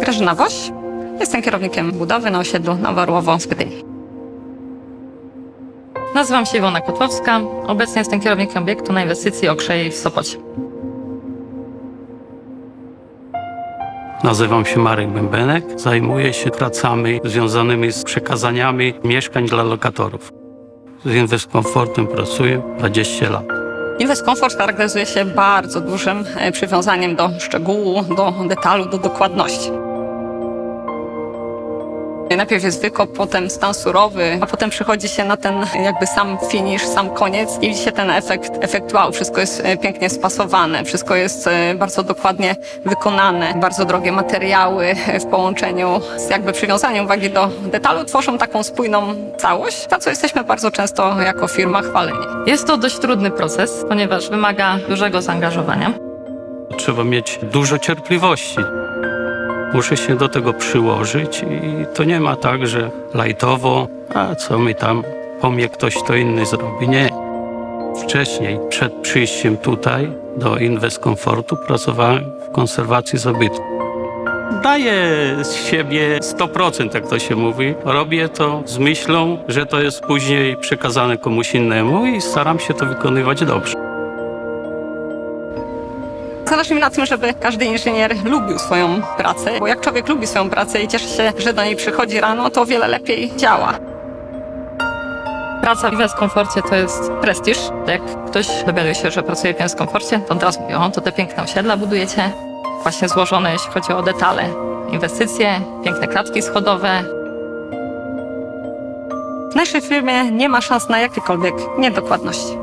Grażyna Woś. Jestem kierownikiem budowy na osiedlu Nowa Orłowo w Pytyni. Nazywam się Iwona Kotłowska. Obecnie jestem kierownikiem obiektu na inwestycji Okrzej w Sopocie. Nazywam się Marek Bębenek. Zajmuję się pracami związanymi z przekazaniami mieszkań dla lokatorów. Z Inwest Komfortem pracuję 20 lat. Inwest Comfort charakteryzuje się bardzo dużym e, przywiązaniem do szczegółu, do detalu, do dokładności. Najpierw jest wykop, potem stan surowy, a potem przychodzi się na ten jakby sam finish, sam koniec i widzi się ten efekt, efekt wow. Wszystko jest e, pięknie spasowane, wszystko jest e, bardzo dokładnie wykonane. Bardzo drogie materiały e, w połączeniu z jakby przywiązaniem uwagi do detalu tworzą taką spójną całość, za co jesteśmy bardzo często jako firma chwaleni. Jest to dość trudny proces, ponieważ wymaga dużego zaangażowania. Trzeba mieć dużo cierpliwości. Muszę się do tego przyłożyć i to nie ma tak, że lajtowo, a co mi tam, po mnie ktoś to inny zrobi. Nie. Wcześniej, przed przyjściem tutaj do Inwest Komfortu pracowałem w konserwacji zabytków. Daję z siebie 100%, jak to się mówi. Robię to z myślą, że to jest później przekazane komuś innemu i staram się to wykonywać dobrze. Zależy mi na tym, żeby każdy inżynier lubił swoją pracę, bo jak człowiek lubi swoją pracę i cieszy się, że do niej przychodzi rano, to o wiele lepiej działa. Praca w Invest Komforcie to jest prestiż. Jak ktoś dowiaduje się, że pracuje w Invest Komforcie, to od razu mówi, o, to te piękne osiedla budujecie. Właśnie złożone, jeśli chodzi o detale. Inwestycje, piękne klatki schodowe. W naszej firmie nie ma szans na jakiekolwiek niedokładności.